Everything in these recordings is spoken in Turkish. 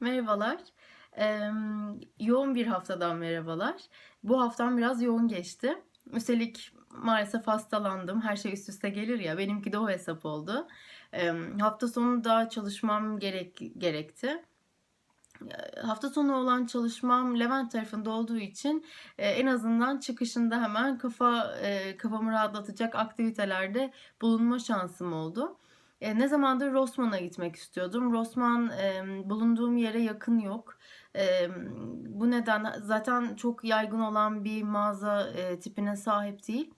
Merhabalar. Emm, yoğun bir haftadan merhabalar. Bu haftam biraz yoğun geçti. Üstelik maalesef hastalandım. Her şey üst üste gelir ya. Benimki de o hesap oldu. Emm, hafta sonu da çalışmam gerek gerekti. Hafta sonu olan çalışmam Levent tarafında olduğu için eee, en azından çıkışında hemen kafa eee, kafamı rahatlatacak aktivitelerde bulunma şansım oldu. Eee, ne zamandır Rossmann'a gitmek istiyordum. Rossmann emm, bulunduğum yere yakın yok. Emm, bu nedenle zaten çok yaygın olan bir mağaza eee, tipine sahip değil.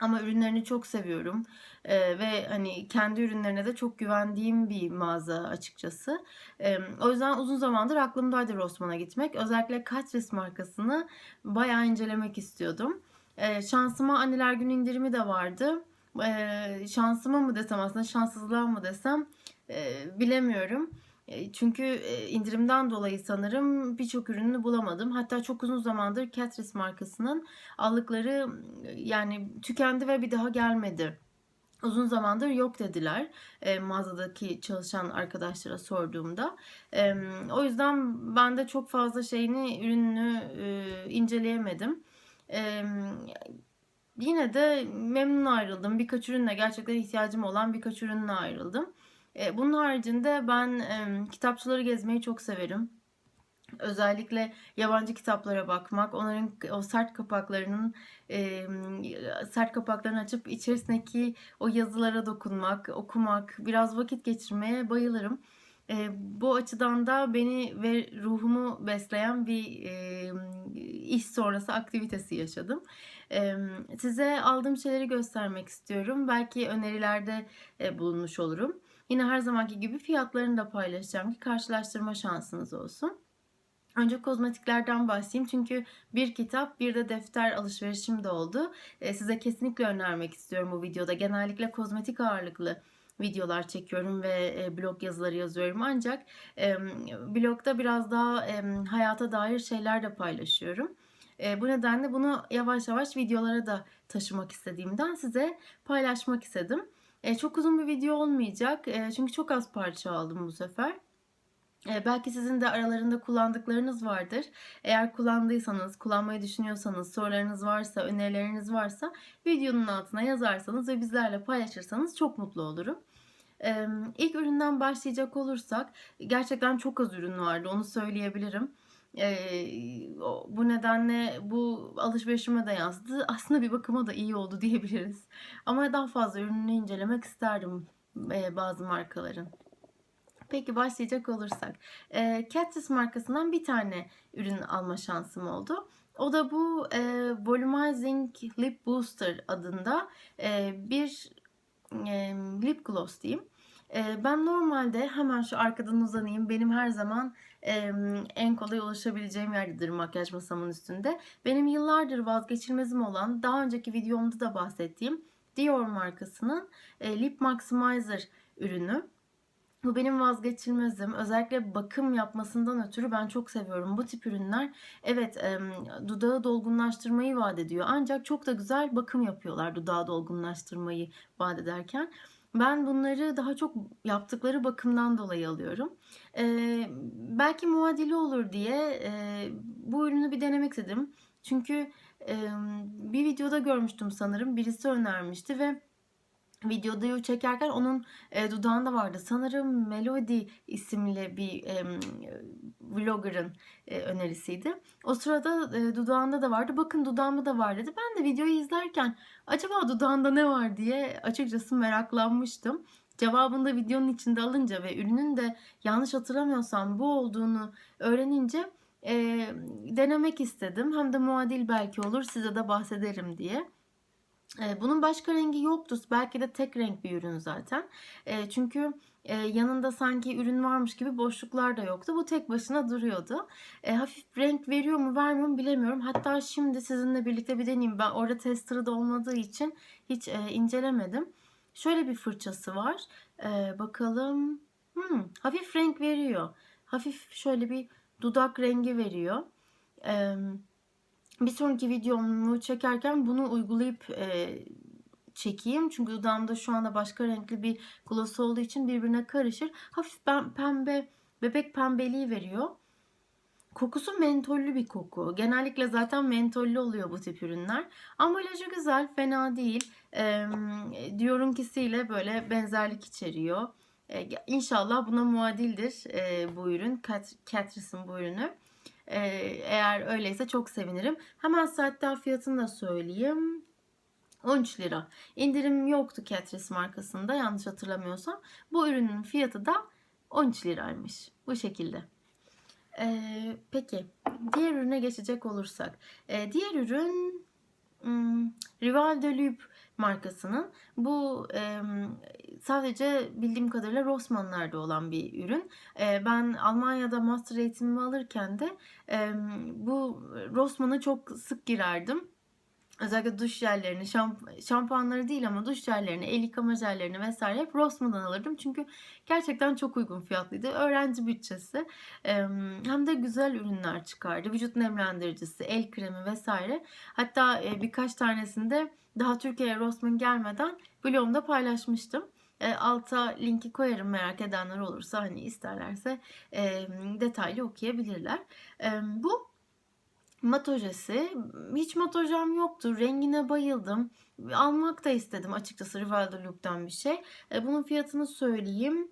Ama ürünlerini çok seviyorum eee, ve hani kendi ürünlerine de çok güvendiğim bir mağaza açıkçası. Emm, o yüzden uzun zamandır aklımdaydı Rossmann'a gitmek. Özellikle Catrice markasını bayağı incelemek istiyordum. Eee, şansıma Anneler Günü indirimi de vardı. Eee, şansıma mı desem aslında şanssızlığa mı desem eee, bilemiyorum. Çünkü indirimden dolayı sanırım birçok ürünü bulamadım. Hatta çok uzun zamandır Catrice markasının aldıkları yani tükendi ve bir daha gelmedi. Uzun zamandır yok dediler eee, mağazadaki çalışan arkadaşlara sorduğumda. Emm, o yüzden ben de çok fazla şeyini, ürününü eee, inceleyemedim. Emm, yine de memnun ayrıldım. Birkaç ürünle gerçekten ihtiyacım olan birkaç ürünle ayrıldım. Eee, bunun haricinde ben kitapçıları gezmeyi çok severim. Özellikle yabancı kitaplara bakmak, onların o sert kapaklarının sert kapaklarını açıp içerisindeki o yazılara dokunmak, okumak, biraz vakit geçirmeye bayılırım. Eee, bu açıdan da beni ve ruhumu besleyen bir emm, iş sonrası aktivitesi yaşadım. Size aldığım şeyleri göstermek istiyorum. Belki önerilerde eee, bulunmuş olurum. Yine her zamanki gibi fiyatlarını da paylaşacağım ki karşılaştırma şansınız olsun. Önce kozmetiklerden başlayayım çünkü bir kitap bir de defter alışverişim de oldu. Eee, size kesinlikle önermek istiyorum bu videoda. Genellikle kozmetik ağırlıklı videolar çekiyorum ve eee, blog yazıları yazıyorum ancak blogda biraz daha hayata dair şeyler de paylaşıyorum. Eee, bu nedenle bunu yavaş yavaş videolara da taşımak istediğimden size paylaşmak istedim. Eee, çok uzun bir video olmayacak eee, çünkü çok az parça aldım bu sefer. Belki sizin de aralarında kullandıklarınız vardır. Eğer kullandıysanız, kullanmayı düşünüyorsanız, sorularınız varsa, önerileriniz varsa videonun altına yazarsanız ve bizlerle paylaşırsanız çok mutlu olurum. İlk üründen başlayacak olursak gerçekten çok az ürün vardı onu söyleyebilirim. Eee, o bu nedenle bu alışverişime de yansıdı. Aslında bir bakıma da iyi oldu diyebiliriz. Ama daha fazla ürününü incelemek isterdim eee, bazı markaların. Peki başlayacak olursak. Eee, Catrice markasından bir tane ürün alma şansım oldu. O da bu eee, Volumizing Lip Booster adında eee, bir emm, lip gloss diyeyim. Eee, ben normalde hemen şu arkadan uzanayım. Benim her zaman en kolay ulaşabileceğim yerdedir makyaj masamın üstünde. Benim yıllardır vazgeçilmezim olan, daha önceki videomda da bahsettiğim Dior markasının eee, Lip Maximizer ürünü. Bu benim vazgeçilmezim. Özellikle bakım yapmasından ötürü ben çok seviyorum. Bu tip ürünler evet emm, dudağı dolgunlaştırmayı vaat ediyor. Ancak çok da güzel bakım yapıyorlar dudağı dolgunlaştırmayı vaat ederken. Ben bunları daha çok yaptıkları bakımdan dolayı alıyorum. Eee, belki muadili olur diye eee, bu ürünü bir denemek istedim. Çünkü emm, bir videoda görmüştüm sanırım. Birisi önermişti ve videoyu çekerken onun eee, dudağında vardı. Sanırım Melody isimli bir emm, vlogger'ın eee, önerisiydi. O sırada eee, dudağında da vardı. Bakın dudağımda da var dedi. Ben de videoyu izlerken acaba dudağında ne var diye açıkçası meraklanmıştım. Cevabını da videonun içinde alınca ve ürünün de yanlış hatırlamıyorsam bu olduğunu öğrenince eee, denemek istedim. Hem de muadil belki olur size de bahsederim diye. Eee, bunun başka rengi yoktu. Belki de tek renk bir ürün zaten. Eee, çünkü eee, yanında sanki ürün varmış gibi boşluklar da yoktu. Bu tek başına duruyordu. Eee, hafif renk veriyor mu vermiyor mu bilemiyorum. Hatta şimdi sizinle birlikte bir deneyeyim. Ben orada tester'ı da olmadığı için hiç eee, incelemedim. Şöyle bir fırçası var. Bakalım. Hmm, hafif renk veriyor. Hafif şöyle bir dudak rengi veriyor. Emm, bir sonraki videomu çekerken bunu uygulayıp eee, çekeyim. Çünkü dudağımda şu anda başka renkli bir gloss olduğu için birbirine karışır. Hafif pembe bebek pembeliği veriyor. Kokusu mentollü bir koku. Genellikle zaten mentollü oluyor bu tip ürünler. Ambalajı güzel, fena değil. Ee, Dior'unkisiyle böyle benzerlik içeriyor. Ee, inşallah buna muadildir e, bu ürün. Cat- Catrice'in bu ürünü. Ee, eğer öyleyse çok sevinirim. Hemen hatta fiyatını da söyleyeyim. 13 lira. İndirim yoktu Catrice markasında yanlış hatırlamıyorsam. Bu ürünün fiyatı da 13 liraymış. Bu şekilde. Ee, peki diğer ürüne geçecek olursak. Ee, diğer ürün hmm, Rival de Loup markasının. Bu e, sadece bildiğim kadarıyla Rossmann'larda olan bir ürün. E, ben Almanya'da master eğitimimi alırken de e, bu Rossmann'a çok sık girerdim. Özellikle duş jellerini, şamp şampuanları değil ama duş jellerini, el yıkama jellerini vesaire hep Rossmann'dan alırdım. Çünkü gerçekten çok uygun fiyatlıydı. Öğrenci bütçesi. Hem de güzel ürünler çıkardı. Vücut nemlendiricisi, el kremi vesaire. Hatta birkaç tanesinde daha Türkiye'ye Rossmann gelmeden blogumda paylaşmıştım. Alta linki koyarım merak edenler olursa hani isterlerse detaylı okuyabilirler. Bu mat ojesi. Hiç mat yoktu. Rengine bayıldım. Almak da istedim açıkçası Rivaldo Loop'tan bir şey. E, bunun fiyatını söyleyeyim.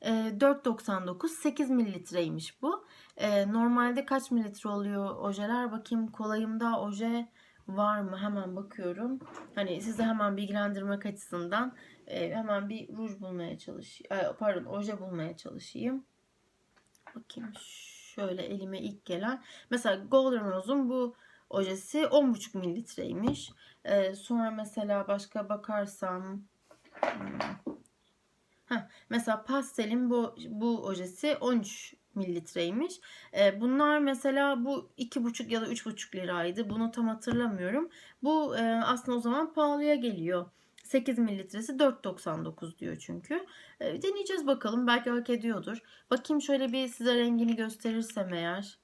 E, 4.99 8 mililitreymiş bu. E, normalde kaç mililitre oluyor ojeler? Bakayım kolayımda oje var mı? Hemen bakıyorum. Hani size hemen bilgilendirmek açısından e, hemen bir ruj bulmaya çalışayım. E, pardon oje bulmaya çalışayım. Bakayım şöyle elime ilk gelen. Mesela Golden Rose'un bu ojesi 10,5 mililitreymiş. Ee, sonra mesela başka bakarsam hmm. Heh, mesela pastelin bu, bu ojesi 13 mililitreymiş. Ee, bunlar mesela bu 2,5 ya da 3,5 liraydı. Bunu tam hatırlamıyorum. Bu e, aslında o zaman pahalıya geliyor. 8 mililitresi 4.99 diyor çünkü. E, deneyeceğiz bakalım. Belki hak ediyordur. Bakayım şöyle bir size rengini gösterirsem eğer.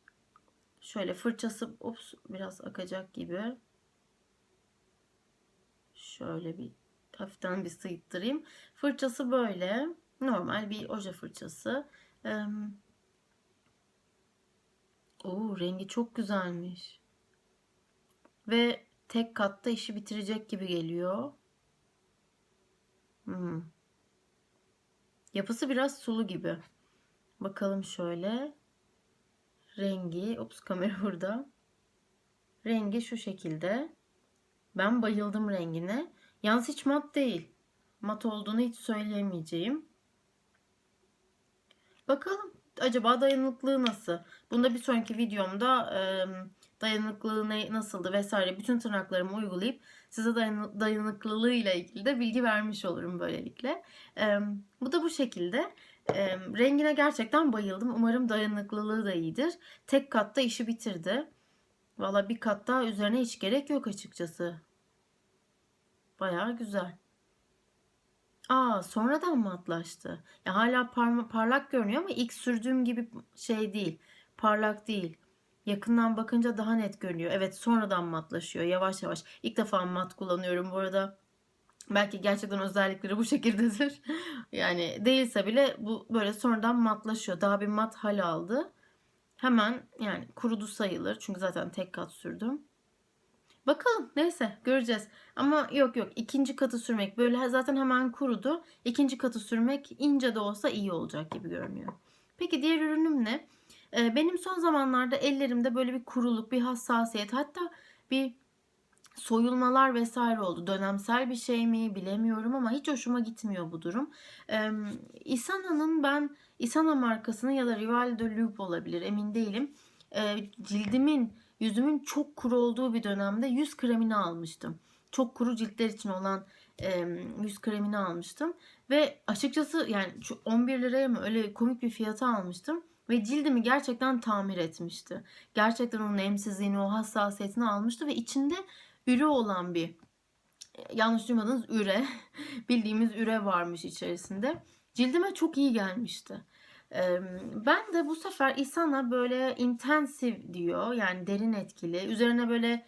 Şöyle fırçası ops biraz akacak gibi. Şöyle bir hafiften bir sıyıttırayım. Fırçası böyle. Normal bir oje fırçası. Ee, Oo, rengi çok güzelmiş. Ve tek katta işi bitirecek gibi geliyor. Hmm. Yapısı biraz sulu gibi. Bakalım şöyle. Rengi, ops kamera burada. Rengi şu şekilde. Ben bayıldım rengine. Yalnız hiç mat değil. Mat olduğunu hiç söyleyemeyeceğim. Bakalım acaba dayanıklılığı nasıl? Bunda bir sonraki videomda e, dayanıklılığı ne, nasıldı vesaire bütün tırnaklarımı uygulayıp size dayan, dayanıklılığı ile ilgili de bilgi vermiş olurum böylelikle. E, bu da bu şekilde. E, rengine gerçekten bayıldım. Umarım dayanıklılığı da iyidir. Tek katta işi bitirdi. Valla bir kat daha üzerine hiç gerek yok açıkçası. Baya güzel. Aa sonradan mı atlaştı? Ya hala parma, parlak görünüyor ama ilk sürdüğüm gibi şey değil. Parlak değil. Yakından bakınca daha net görünüyor. Evet sonradan matlaşıyor yavaş yavaş. İlk defa mat kullanıyorum bu arada. Belki gerçekten özellikleri bu şekildedir. yani değilse bile bu böyle sonradan matlaşıyor. Daha bir mat hal aldı. Hemen yani kurudu sayılır. Çünkü zaten tek kat sürdüm. Bakalım neyse göreceğiz. Ama yok yok ikinci katı sürmek böyle zaten hemen kurudu. İkinci katı sürmek ince de olsa iyi olacak gibi görünüyor. Peki diğer ürünüm ne? Ee, benim son zamanlarda ellerimde böyle bir kuruluk, bir hassasiyet hatta bir soyulmalar vesaire oldu. Dönemsel bir şey mi bilemiyorum ama hiç hoşuma gitmiyor bu durum. Ee, Isana'nın ben Isana markasının ya da Rival de Loop olabilir emin değilim. Ee, cildimin yüzümün çok kuru olduğu bir dönemde yüz kremini almıştım. Çok kuru ciltler için olan e, yüz kremini almıştım. Ve açıkçası yani şu 11 liraya mı öyle komik bir fiyata almıştım. Ve cildimi gerçekten tamir etmişti. Gerçekten onun nemsizliğini, o hassasiyetini almıştı ve içinde üre olan bir yanlış duymadınız üre bildiğimiz üre varmış içerisinde. Cildime çok iyi gelmişti. Ben de bu sefer İsana böyle intensiv diyor yani derin etkili. Üzerine böyle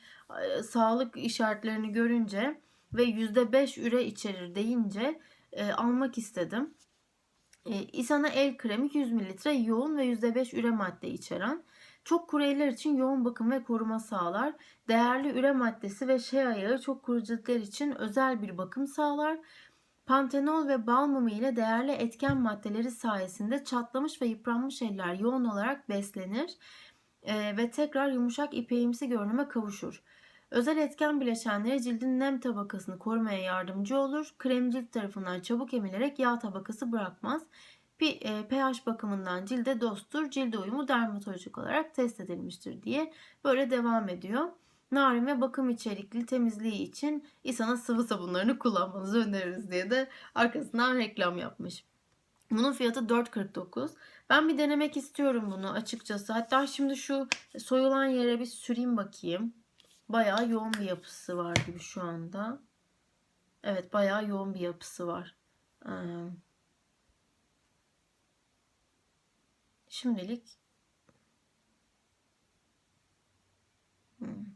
sağlık işaretlerini görünce ve %5 üre içerir deyince almak istedim. E, İsana el kremi 100 ml yoğun ve %5 üre madde içeren. Çok kuru eller için yoğun bakım ve koruma sağlar. Değerli üre maddesi ve shea yağı çok kuru ciltler için özel bir bakım sağlar. Pantenol ve bal mumu ile değerli etken maddeleri sayesinde çatlamış ve yıpranmış eller yoğun olarak beslenir e, ve tekrar yumuşak ipeğimsi görünüme kavuşur. Özel etken bileşenleri cildin nem tabakasını korumaya yardımcı olur. Krem cilt tarafından çabuk emilerek yağ tabakası bırakmaz. E, pH bakımından cilde dosttur. Cilde uyumu dermatolojik olarak test edilmiştir diye böyle devam ediyor. Narin ve bakım içerikli temizliği için İSA'nın sıvı sabunlarını kullanmanızı öneririz diye de arkasından reklam yapmış. Bunun fiyatı 4.49. Ben bir denemek istiyorum bunu açıkçası. Hatta şimdi şu soyulan yere bir süreyim bakayım. Bayağı yoğun bir yapısı var gibi şu anda. Evet bayağı yoğun bir yapısı var. Şimdilik Hmm.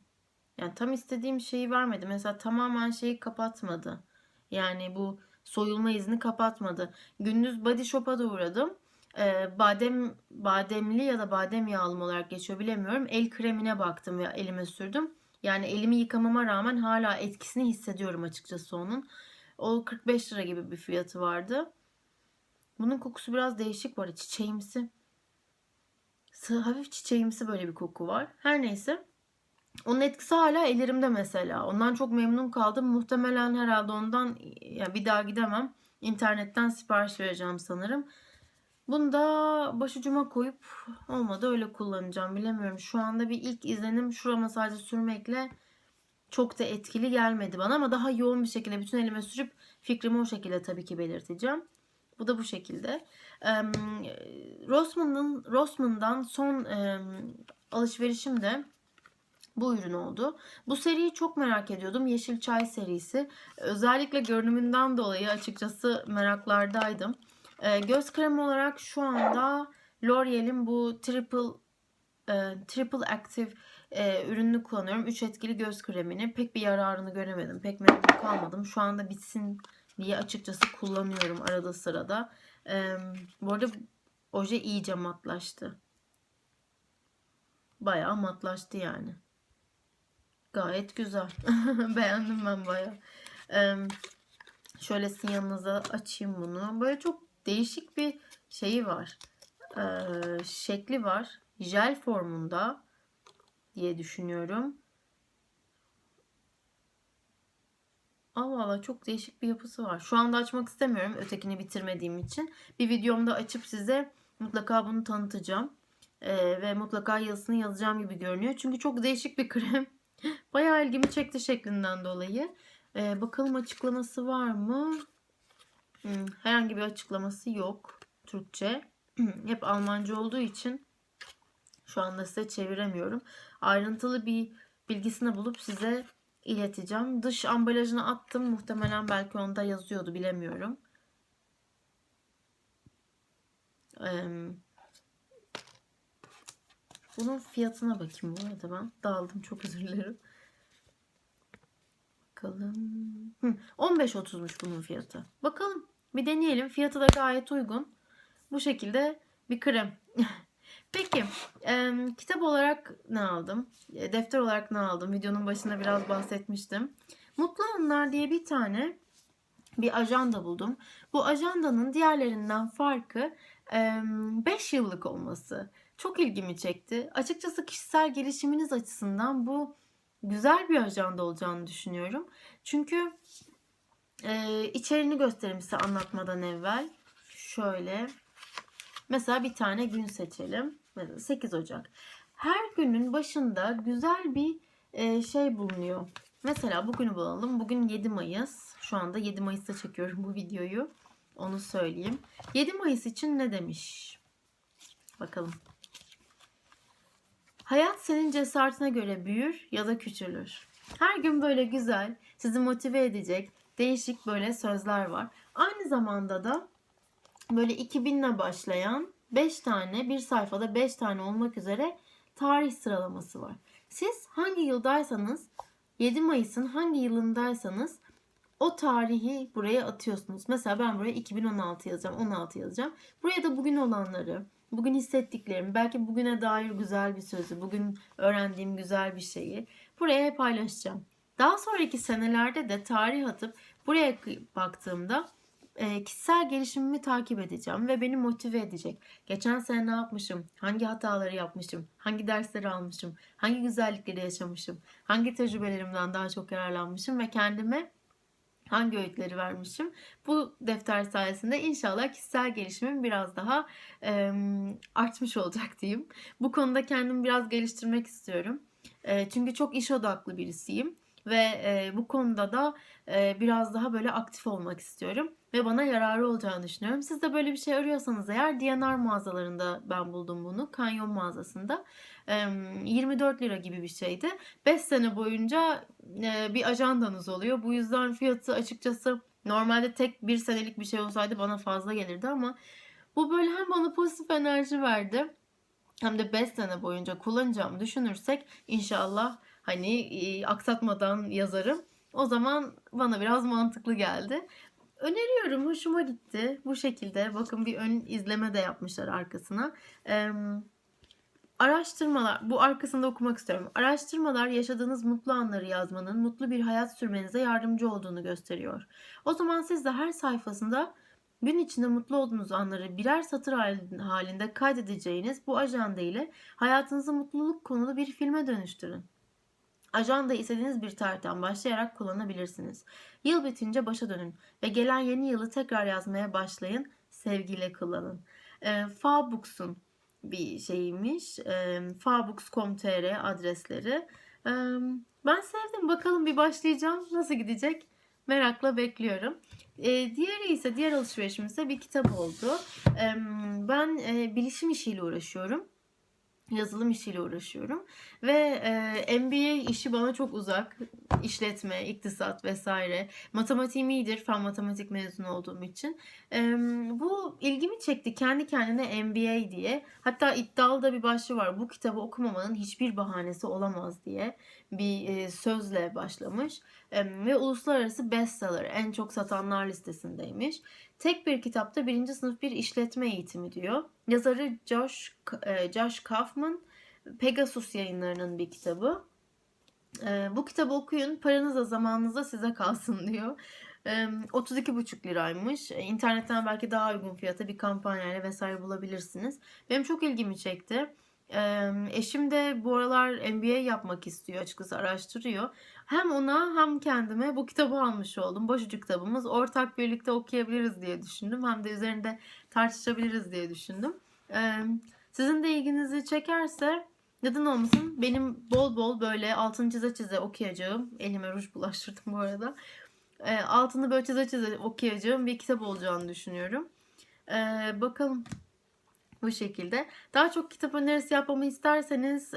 Yani tam istediğim şeyi vermedi. Mesela tamamen şeyi kapatmadı. Yani bu soyulma izni kapatmadı. Gündüz Body Shop'a da uğradım. Ee, badem bademli ya da badem yağlı olarak geçiyor bilemiyorum. El kremine baktım ve elime sürdüm. Yani elimi yıkamama rağmen hala etkisini hissediyorum açıkçası onun. O 45 lira gibi bir fiyatı vardı. Bunun kokusu biraz değişik var. Çiçeğimsi. Hafif çiçeğimsi böyle bir koku var. Her neyse. Onun etkisi hala ellerimde mesela. Ondan çok memnun kaldım. Muhtemelen herhalde ondan ya bir daha gidemem. İnternetten sipariş vereceğim sanırım. Bunu da başucuma koyup olmadı öyle kullanacağım. Bilemiyorum. Şu anda bir ilk izlenim şurama sadece sürmekle çok da etkili gelmedi bana ama daha yoğun bir şekilde bütün elime sürüp fikrimi o şekilde tabii ki belirteceğim. Bu da bu şekilde. Em, Rossmann'ın Rossmann'dan son alışverişim de bu ürün oldu. Bu seriyi çok merak ediyordum. Yeşil Çay serisi. Özellikle görünümünden dolayı açıkçası meraklardaydım. Ee, göz kremi olarak şu anda L'Oreal'in bu Triple e, Triple Active e, ürününü kullanıyorum. 3 etkili göz kremini. Pek bir yararını göremedim. Pek memnun kalmadım. Şu anda bitsin diye açıkçası kullanıyorum arada sırada. E, bu arada oje iyice matlaştı. Bayağı matlaştı yani. Gayet güzel. Beğendim ben bayağı. Ee, şöyle sizin yanınıza açayım bunu. Böyle çok değişik bir şeyi var. Ee, şekli var. Jel formunda diye düşünüyorum. Allah Allah çok değişik bir yapısı var. Şu anda açmak istemiyorum ötekini bitirmediğim için. Bir videomda açıp size mutlaka bunu tanıtacağım. Ee, ve mutlaka yazısını yazacağım gibi görünüyor. Çünkü çok değişik bir krem. Bayağı ilgimi çekti şeklinden dolayı. Ee, bakalım açıklaması var mı? Hmm, herhangi bir açıklaması yok. Türkçe. Hep Almanca olduğu için şu anda size çeviremiyorum. Ayrıntılı bir bilgisini bulup size ileteceğim. Dış ambalajını attım. Muhtemelen belki onda yazıyordu bilemiyorum. Ee, bunun fiyatına bakayım bu arada ben. Dağıldım çok özür dilerim. Bakalım. Hı, 15.30'muş bunun fiyatı. Bakalım. Bir deneyelim. Fiyatı da gayet uygun. Bu şekilde bir krem. Peki. E, kitap olarak ne aldım? E, defter olarak ne aldım? Videonun başında biraz bahsetmiştim. Mutlu Anlar diye bir tane bir ajanda buldum. Bu ajandanın diğerlerinden farkı 5 yıllık olması. Çok ilgimi çekti. Açıkçası kişisel gelişiminiz açısından bu güzel bir ajanda olacağını düşünüyorum. Çünkü e, içeriğini göstereyim size anlatmadan evvel. Şöyle. Mesela bir tane gün seçelim. Mesela 8 Ocak. Her günün başında güzel bir e, şey bulunuyor. Mesela bugünü bulalım. Bugün 7 Mayıs. Şu anda 7 Mayıs'ta çekiyorum bu videoyu. Onu söyleyeyim. 7 Mayıs için ne demiş? Bakalım. Hayat senin cesaretine göre büyür ya da küçülür. Her gün böyle güzel, sizi motive edecek değişik böyle sözler var. Aynı zamanda da böyle 2000 ile başlayan 5 tane, bir sayfada 5 tane olmak üzere tarih sıralaması var. Siz hangi yıldaysanız, 7 Mayıs'ın hangi yılındaysanız o tarihi buraya atıyorsunuz. Mesela ben buraya 2016 yazacağım, 16 yazacağım. Buraya da bugün olanları, bugün hissettiklerimi, belki bugüne dair güzel bir sözü, bugün öğrendiğim güzel bir şeyi buraya paylaşacağım. Daha sonraki senelerde de tarih atıp buraya baktığımda e, kişisel gelişimimi takip edeceğim ve beni motive edecek. Geçen sene ne yapmışım? Hangi hataları yapmışım? Hangi dersleri almışım? Hangi güzellikleri yaşamışım? Hangi tecrübelerimden daha çok yararlanmışım ve kendime hangi öğütleri vermişim? Bu defter sayesinde inşallah kişisel gelişimim biraz daha e, artmış olacak diyeyim. Bu konuda kendimi biraz geliştirmek istiyorum. E, çünkü çok iş odaklı birisiyim ve e, bu konuda da e, biraz daha böyle aktif olmak istiyorum ve bana yararı olacağını düşünüyorum. Siz de böyle bir şey arıyorsanız eğer DNR mağazalarında ben buldum bunu. Kanyon mağazasında. E, 24 lira gibi bir şeydi. 5 sene boyunca e, bir ajandanız oluyor. Bu yüzden fiyatı açıkçası normalde tek bir senelik bir şey olsaydı bana fazla gelirdi ama bu böyle hem bana pozitif enerji verdi hem de 5 sene boyunca kullanacağımı düşünürsek inşallah hani aksatmadan yazarım. O zaman bana biraz mantıklı geldi. Öneriyorum. Hoşuma gitti. Bu şekilde. Bakın bir ön izleme de yapmışlar arkasına. Ee, araştırmalar. Bu arkasında okumak istiyorum. Araştırmalar yaşadığınız mutlu anları yazmanın mutlu bir hayat sürmenize yardımcı olduğunu gösteriyor. O zaman siz de her sayfasında gün içinde mutlu olduğunuz anları birer satır halinde kaydedeceğiniz bu ajanda ile hayatınızı mutluluk konulu bir filme dönüştürün. Ajanda istediğiniz bir tarihten başlayarak kullanabilirsiniz. Yıl bitince başa dönün ve gelen yeni yılı tekrar yazmaya başlayın. Sevgiyle kullanın. E, Fabooks'un bir şeymiş. E, Fabooks.com.tr adresleri. E, ben sevdim. Bakalım bir başlayacağım. Nasıl gidecek? Merakla bekliyorum. E, diğeri ise diğer alışverişim ise bir kitap oldu. E, ben e, bilişim işiyle uğraşıyorum yazılım işiyle uğraşıyorum. Ve e, MBA işi bana çok uzak. İşletme, iktisat vesaire. Matematiğim iyidir fen matematik mezunu olduğum için. E, bu ilgimi çekti. Kendi kendine MBA diye. Hatta iddialı da bir başlığı var. Bu kitabı okumamanın hiçbir bahanesi olamaz diye bir e, sözle başlamış. E, ve uluslararası bestseller en çok satanlar listesindeymiş Tek bir kitapta birinci sınıf bir işletme eğitimi diyor. Yazarı Josh, e, Josh Kaufman, Pegasus yayınlarının bir kitabı. E, bu kitabı okuyun, paranız da zamanınız da size kalsın diyor. 32,5 liraymış. E, internetten belki daha uygun fiyata bir kampanyayla vesaire bulabilirsiniz. Benim çok ilgimi çekti. Eşim de bu aralar MBA yapmak istiyor açıkçası araştırıyor. Hem ona hem kendime bu kitabı almış oldum. Boşucu kitabımız. Ortak birlikte okuyabiliriz diye düşündüm. Hem de üzerinde tartışabiliriz diye düşündüm. Sizin de ilginizi çekerse neden olmasın benim bol bol böyle altını çize çize okuyacağım. Elime ruj bulaştırdım bu arada. Altını böyle çize çize okuyacağım bir kitap olacağını düşünüyorum. Bakalım bu şekilde. Daha çok kitap önerisi yapmamı isterseniz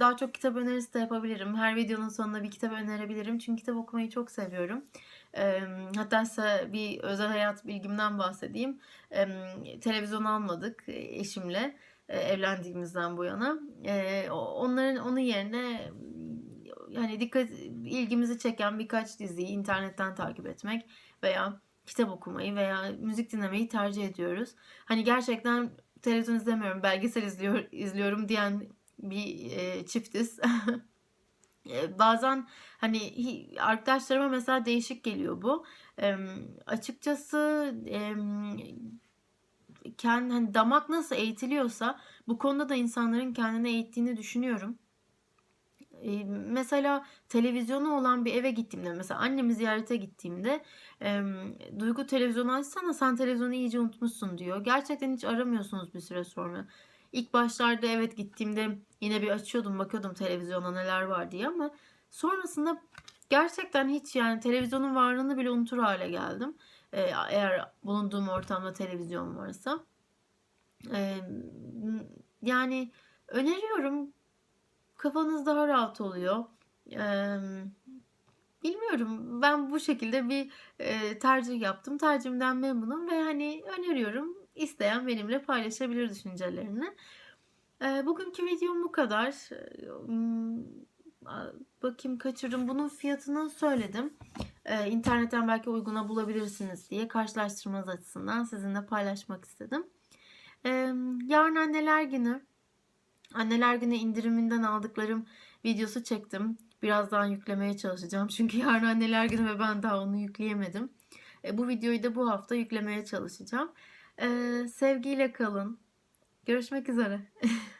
daha çok kitap önerisi de yapabilirim. Her videonun sonunda bir kitap önerebilirim. Çünkü kitap okumayı çok seviyorum. Hatta size bir özel hayat bilgimden bahsedeyim. Televizyon almadık eşimle evlendiğimizden bu yana. Onların onun yerine hani dikkat ilgimizi çeken birkaç diziyi internetten takip etmek veya kitap okumayı veya müzik dinlemeyi tercih ediyoruz. Hani gerçekten televizyon izlemiyorum, belgesel izliyor, izliyorum diyen bir e, çiftiz. e, bazen hani arkadaşlarıma mesela değişik geliyor bu. E, açıkçası e, kendi hani damak nasıl eğitiliyorsa bu konuda da insanların kendini eğittiğini düşünüyorum mesela televizyonu olan bir eve gittiğimde mesela annemi ziyarete gittiğimde e, Duygu televizyonu açsana sen televizyonu iyice unutmuşsun diyor. Gerçekten hiç aramıyorsunuz bir süre sonra. İlk başlarda evet gittiğimde yine bir açıyordum bakıyordum televizyona neler var diye ama sonrasında gerçekten hiç yani televizyonun varlığını bile unutur hale geldim. E, eğer bulunduğum ortamda televizyon varsa. E, yani öneriyorum kafanız daha rahat oluyor. Bilmiyorum ben bu şekilde bir e, tercih yaptım. Tercihimden memnunum ve hani öneriyorum. İsteyen benimle paylaşabilir düşüncelerini. Bugünkü videom bu kadar. Aa, Bakayım kaçırdım. Bunun fiyatını söyledim. Ee, internetten belki uyguna bulabilirsiniz diye karşılaştırmanız açısından sizinle paylaşmak istedim. Ee, yarın anneler günü. Anneler günü indiriminden aldıklarım videosu çektim. Birazdan yüklemeye çalışacağım. Çünkü yarın anneler günü ve ben daha onu yükleyemedim. E, bu videoyu da bu hafta yüklemeye çalışacağım. Ee, sevgiyle kalın. Görüşmek üzere.